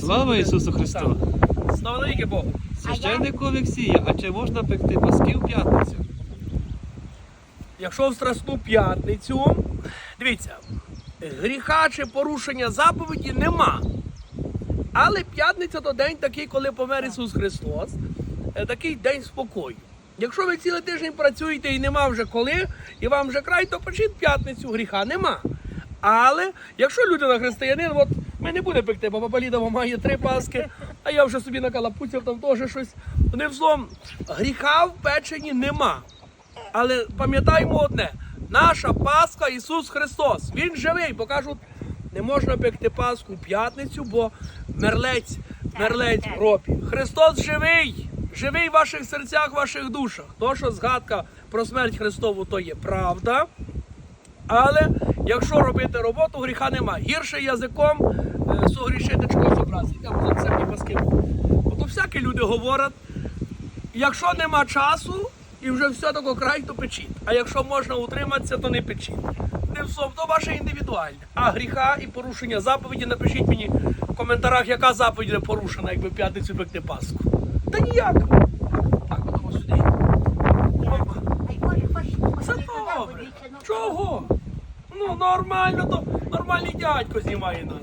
Слава Ісусу. Христу! Слава навіки Богу. Священник Олексія, а чи можна пекти паски в п'ятницю? Якщо в Страсну п'ятницю, дивіться, гріха чи порушення заповіді нема. Але п'ятниця то день такий, коли помер Ісус Христос, е, такий день спокою. Якщо ви цілий тиждень працюєте і нема вже коли, і вам вже край, то почіть п'ятницю гріха нема. Але якщо людина християнин, от ми не будемо пекти, бо баба Ліда має три паски, а я вже собі накалапуцяв там теж щось. Одним словом, гріха в печені нема. Але пам'ятаємо одне: наша Пасха Ісус Христос. Він живий, бо кажуть, не можна пекти Пасху в п'ятницю, бо мерлець, мерлець в гробі. Христос живий, живий в ваших серцях, в ваших душах. То, що згадка про смерть Христову, то є правда. Але якщо робити роботу, гріха нема. Гірше язиком е, согрішити чогось. Я вже це паски. Бо всякі люди говорять, якщо нема часу і вже все тако край, то печіть. А якщо можна утриматися, то не печіть. Тим словом, то ваше індивідуальне. А гріха і порушення заповіді напишіть мені в коментарях, яка заповідь не порушена, якби п'ятницю пекти Пасху. Та ніяк. Так, будемо сюди. Це добре. Чого? Ну нормально, то нормальний дядько знімає нас.